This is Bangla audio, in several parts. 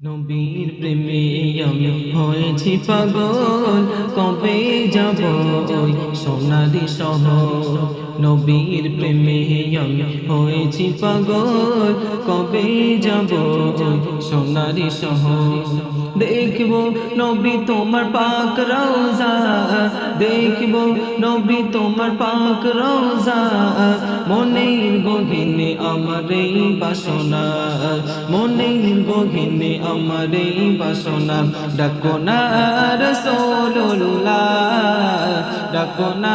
নবীর প্রেমে আমি হয়েছি পাগল। কবে যাব সোনারি শহর? নবীর প্রেমে আমি হয়েছি পাগল। কবে যাব সোনারি শহর? দেখব নবী তোমার পাক রোজা দেখব নবী তোমার পাক রোজা মনের গহিনে আমার এই বাসনা। মনের গহিনে আমার এই বাসনা। ডাকো না রসোল্লাহ ডাকো না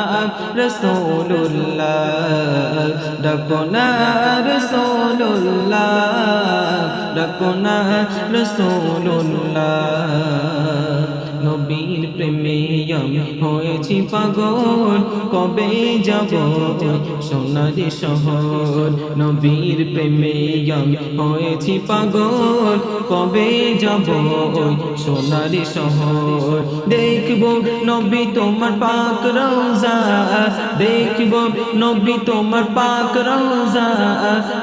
রসোল্লাহ ডাকো না রসোল্লাহ নবীর প্রেমে আমি হয়েছি পাগল। কবে যাব সোনারি শহর? নবীর প্রেমে আমি হয়েছি পাগল। কবে যাব সোনারি শহর? দেখব নবী তোমার পাক রোজা। দেখব নবী তোমার পাক রোজা।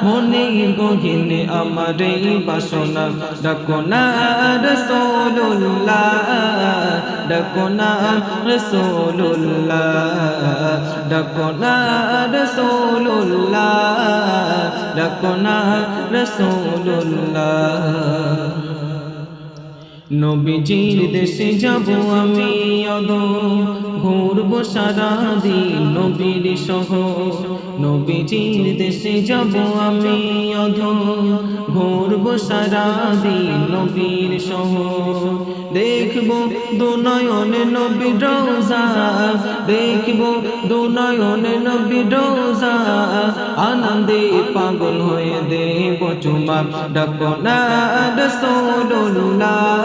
মনে গহিনে আমার বাসনা। ডাকো না রসোল্লাহ ডাকো না রসোল্লাহ ডাকো না রসোল্লাহ ডাকো না রসোল্লাহ নবীজির দেশে যাব আমি অদ ঘুরব সারা দিন নবীর সহ। নবীজির দেশে যাব আমি অধ ঘুরব সারা দিন নবীর সহ। দেখব দুনয়নে নবী রোজা। দেখব দুনয়নে নবী রোজা। আনন্দে পাগল হয়ে দেব চুমা। ডাকো না রসোল্লাহ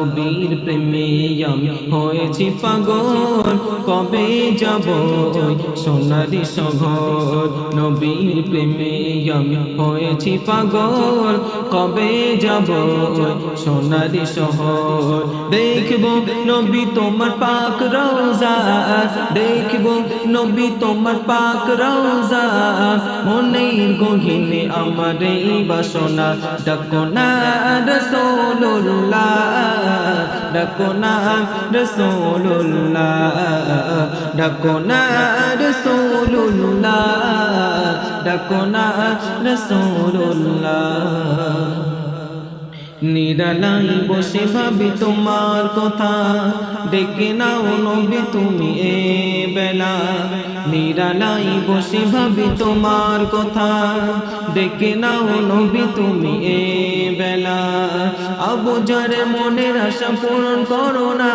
নবীর প্রেমে আমি হয়েছি পাগল। কবে যাব সোনারি শহর নবীর প্রেমে আমি হয়েছি পাগল। কবে যাব সোনারি শহর দেখব নবী তোমার পাক রোজা। দেখব নবী তোমার পাক রোজা। মনের গহিনে আমার এই বাসনা। ডাকো না রসোল্লাহ ডাকো না রসোল্লাহ ডাকো না রসোল্লাহ ডাকো না রসোল্লাহ নিরালাই বসে ভাবি তোমার কথা। ডেকে নাও নবী, তুমি এ বেলা। নিরালাই বসে ভাবি তোমার কথা। ডেকে নাও নবী, তুমি এ বেলা। আবু জারের মনের আশা পূরণ করো না।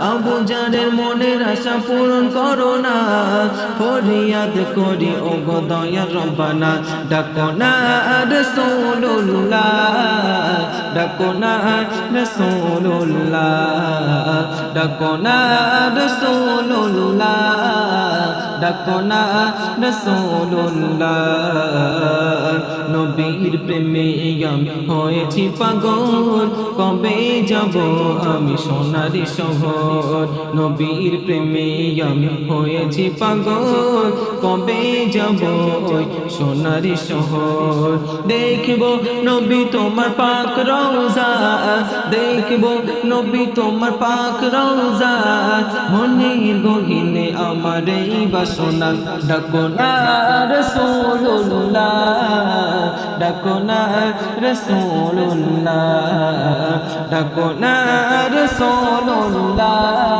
আবু জারের মনের আশা পূরণ করো না। ফরিয়াদ করি ও গো দয়ার রব্বানা। ডাকো না রাসূলুল্লাহ। ডাকো না রসোল্লাহ ডাকো না রসোল্লাহ ডাকো না রসোল্লাহ নবীর প্রেমে আমি হয়েছি পাগল। কবে যাব আমি সোনারি শহর? নবীর প্রেমে আমি হয়েছি পাগল। কবে যাব সোনারি শহর? দেখব নবী তোমার পাক রোজা দেখব নবী তোমার পাক রোজা মনের গহিনে আমার এই বাসনা ডাকো না রসোল্লাহ ডাকো না রসোল্লাহ ডাকো না রসোল্লাহ ডাকো না